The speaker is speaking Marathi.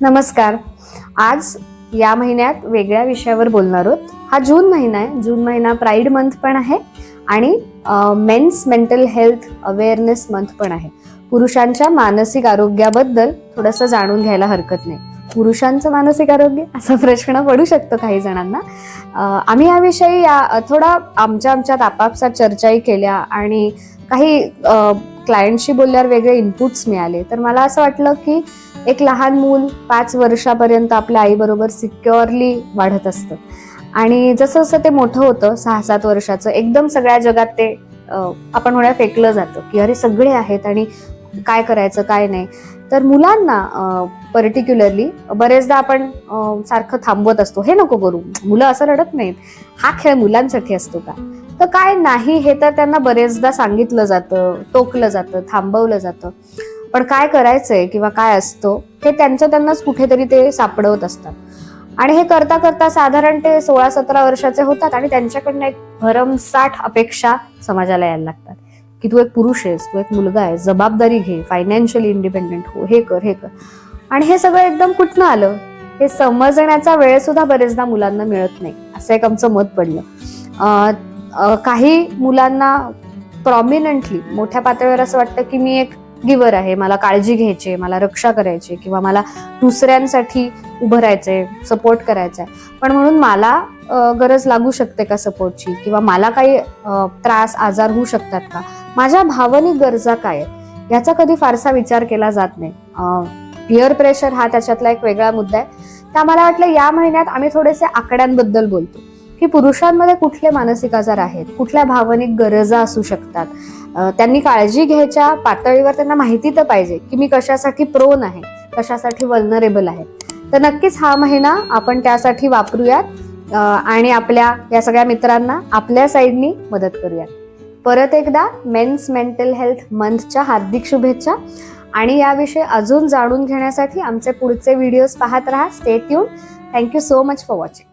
नमस्कार. आज या महिन्यात वेगळ्या विषयावर बोलणार आहोत. हा जून महिना आहे. जून महिना प्राईड मंथ पण आहे आणि men's mental health awareness month पण आहे. पुरुषांच्या मानसिक आरोग्याबद्दल थोडंसं जाणून घ्यायला हरकत नाही. पुरुषांचं मानसिक आरोग्य? असा प्रश्न पडू शकतो काही जणांना. आम्ही याविषयी या थोडा आमच्या आमच्यात आपापसात चर्चाही केल्या आणि काही क्लायंटशी बोलल्यावर वेगळे इनपुट्स मिळाले. तर मला असं वाटलं की एक लहान मूल पाच वर्षापर्यंत आपल्या आईबरोबर सिक्युअरली वाढत असतं. आणि जसं जसं ते मोठं होतं सहा सात वर्षाचं एकदम सगळ्या जगात ते आपण होण्या फेकलं जातं. की अरे सगळे आहेत आणि काय करायचं काय नाही. तर मुलांना पर्टिक्युलरली बरेचदा आपण सारखं थांबवत असतो. हे नको करू. मुलं असं रडत नाहीत. हा खेळ मुलांसाठी असतो का? तर काय नाही हे तर त्यांना बरेचदा सांगितलं जातं टोकलं जातं थांबवलं जातं. पण काय करायचंय किंवा काय असतं हे त्यांचं त्यांनाच कुठेतरी ते सापडवत असतात. आणि हे करता करता साधारण ते सोळा सतरा वर्षाचे होतात आणि त्यांच्याकडनं एक भरमसाठ अपेक्षा समाजाला यायला लागतात. की तू एक पुरुष आहेस तू एक मुलगा आहे जबाबदारी घे फायनान्शियली इंडिपेंडेंट हो हे कर हे कर. आणि हे सगळं एकदम कुठनं आलं? हे समजण्याचा वेळ सुद्धा बरेचदा मुलांना मिळत नाही. असं एक आमचं मत पडलं काही मुलांना प्रॉमिनंटली मोठ्या पातळीवर असं वाटतं की मी एक गिवर आहे मला काळजी घ्यायची आहे, मला रक्षा करायची किंवा मला दुसऱ्यांसाठी उभं राहायचंय सपोर्ट करायचा आहे पण म्हणून मला गरज लागू शकते का सपोर्टची किंवा मला काही त्रास आजार होऊ शकतात का? माझ्या भावनिक गरजा काय याचा कधी फारसा विचार केला जात नाही. पिअर प्रेशर हा त्याच्यातला एक वेगळा मुद्दा आहे. त्या मला वाटलं या महिन्यात आम्ही थोडेसे आकड्यांबद्दल बोलतो. की पुरुषांमध्ये कुठले मानसिक आजार आहेत कुठल्या भावनिक गरजा असू शकतात? त्यांनी काळजी घ्यायच्या पातळीवर त्यांना माहिती तर पाहिजे की मी कशासाठी प्रोन आहे कशासाठी वल्नरेबल आहे. तर नक्कीच हा महिना आपण त्यासाठी वापरूयात आणि आपल्या या सगळ्या मित्रांना आपल्या साईडनी मदत करूयात. परत एकदा मेन्स मेंटल हेल्थ मंथच्या हार्दिक शुभेच्छा. आणि याविषयी अजून जाणून घेण्यासाठी आमचे पुढचे व्हिडिओज पाहत राहा. Stay tuned thank you so much for watching